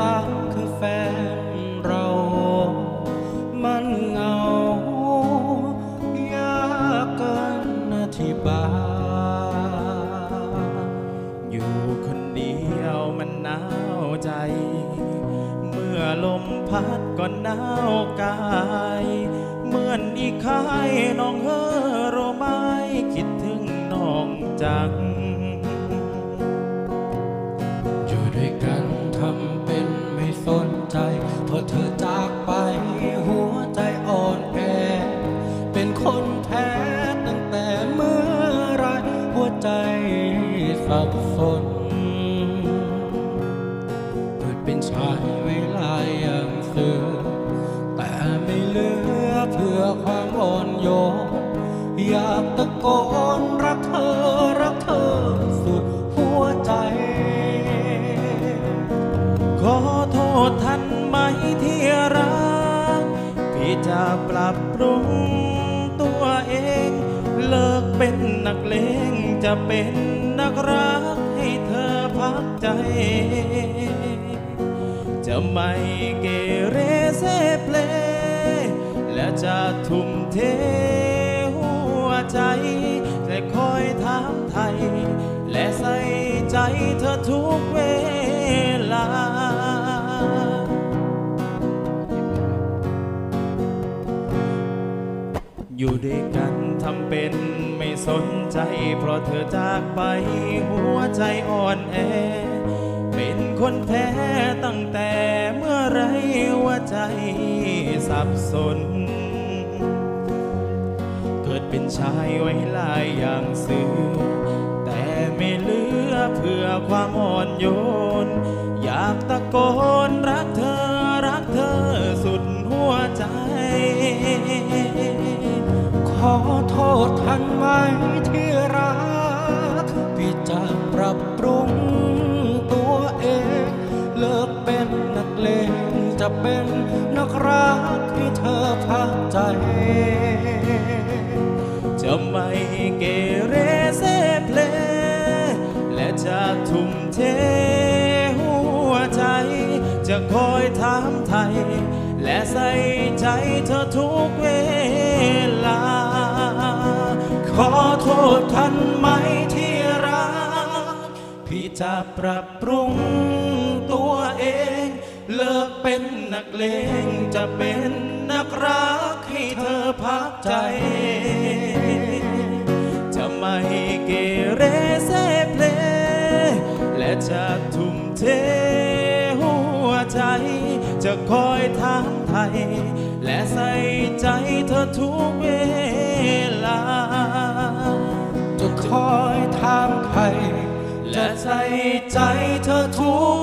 ก้มสาคือแฟนเรา มันเงายากเกินอธิบายอยู่คนเดียวมันหนาวใจ เมื่อลมพัดก็หนาวกาย เหมือนอีกคายน้องเฮอโรไม้คิดถึงน้องจัง สับสนเกิดเป็นชายเวลาอย่างเสือแต่ไม่เหลือเพื่อความอ่อนโยนอยากตะโกนรักเธอ รักเธอสุดหัวใจ ขอโทษท่านไหมที่รัก พี่จะปรับปรุง นักเลงจะเป็นนักรักให้เธอพักใจ จะไม่เกเรเซเพล และจะทุ่มเทหัวใจ จะคอยถามไทย และใส่ใจเธอทุกเวลาอยู่ด้วยกัน ทำเป็นไม่สนใจ เพราะเธอจากไปหัวใจอ่อนแอ เป็นคนแพ้ตั้งแต่เมื่อไรหัวใจสับสน เกิดเป็นชายไว้ลายอย่างเสือแต่ไม่เหลือเพื่อความอ่อนโยน อยากตะโกนรักเธอ ท่านไหมที่รักพี่จะปรับปรุงตัวเอง เลิกเป็นนักเลงจะเป็นนักรักให้เธอพักใจ จะไม่เกเรเซเพลและจะทุ่มเทหัวใจ จะคอยถามไทย และใส่ใจเธอทุกเวลา ษท่านไหมที่รัก พี่จะปรับปรุงตัวเอง เลิกเป็นนักเลงจะเป็นนักรักให้เธอพักใจ จะไม่เกเรเซเพล และจะทุ่มเทหัวใจ จะคอยถามไทย และใส่ใจเธอทุกเวล และใส่ใจเธอทุก